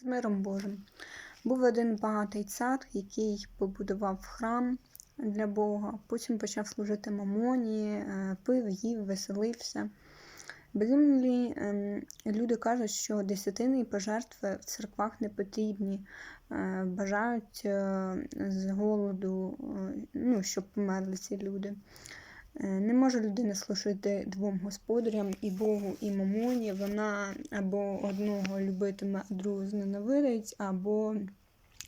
з миром Божим. Був один багатий цар, який побудував храм для Бога, потім почав служити мамоні, е, пив, їв, веселився. Безумні ем, люди кажуть, що десятини і пожертви в церквах не потрібні, е, бажають е, з голоду, ну, щоб померли ці люди. Е, Не може людина служити двом господарям і Богу, і мамоні. Вона або одного любитиме, а другого зненавидить, або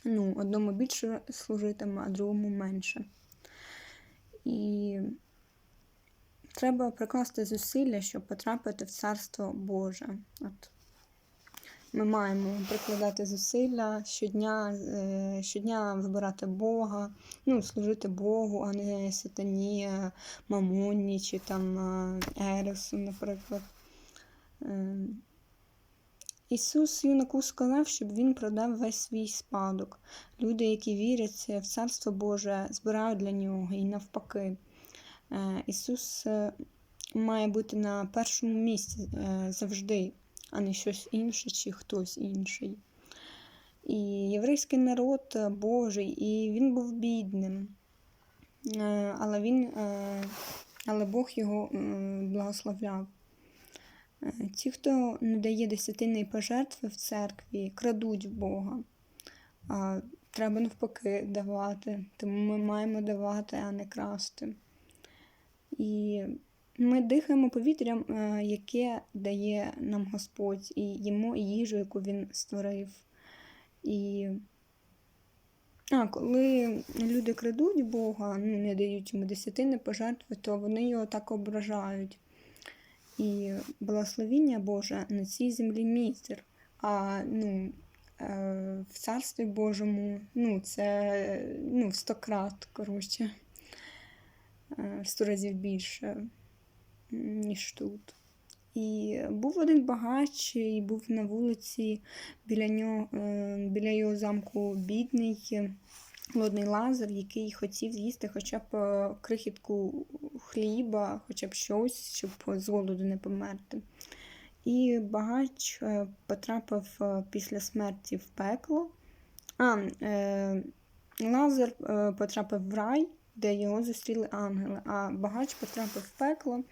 ну, одному більше служитиме, а другому менше. І треба прикласти зусилля, щоб потрапити в Царство Боже. От. Ми маємо прикладати зусилля щодня, е, щодня вибирати Бога, ну, служити Богу, а не сатані, е, мамоні чи там е, Ересу, наприклад. Ісус юнаку сказав, щоб він продав весь свій спадок. Люди, які вірять в Царство Боже, збирають для нього і навпаки. Ісус має бути на першому місці завжди, а не щось інше чи хтось інший. І єврейський народ е, Божий, і він був бідним. Е, Але, він, е, але Бог його благословляв. Ті, хто не дає десятини пожертви в церкві, крадуть в Бога. Треба навпаки давати. Тому ми маємо давати, а не красти. І ми дихаємо повітрям, е, яке дає нам Господь, і їмо їжу, яку Він створив. І а, коли люди крадуть Бога, не дають йому десятини пожертви, то вони його так ображають. І благословіння Боже на цій землі мізер. А ну, е, в Царстві Божому ну, це ну, в сто крат, коротше, е, в сто разів більше, ніж тут. І був один багач, і був на вулиці біля нього, е, біля його замку бідний голодний лазар, який хотів з'їсти хоча б е, крихітку хліба, хоча б щось, щоб з голоду не померти. І багач е, потрапив після смерті в пекло. А, Лазар е, потрапив в рай, де його зустріли ангели, а багач потрапив в пекло.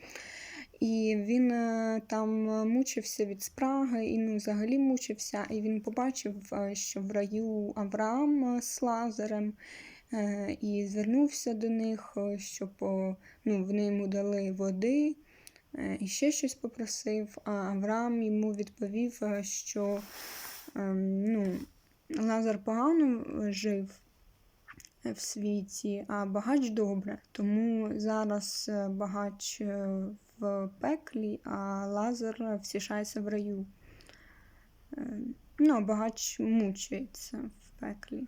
І він е, там е, мучився від спраги, і ну, взагалі мучився. І він побачив, е, що в раю Авраам з Лазарем, і звернувся до них, щоб ну, вони йому дали води, і ще щось попросив. А Авраам йому відповів, що е, ну, Лазар погано жив в світі, а багач добре. Тому зараз е, багач е, в пеклі, а Лазар всішається в раю. Е, Ну, багач мучається в пеклі.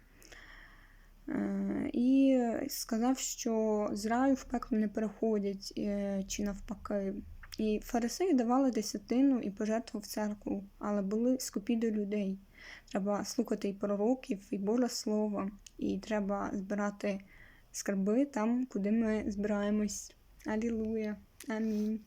Е, І сказав, що з раю в пекло не переходять е, чи навпаки. І фарисеї давали десятину і пожертву в церкву, але були скупі до людей. Треба слухати і пророків, і Боже Слово, і треба збирати скарби там, куди ми збираємось. Алілуя. Амінь.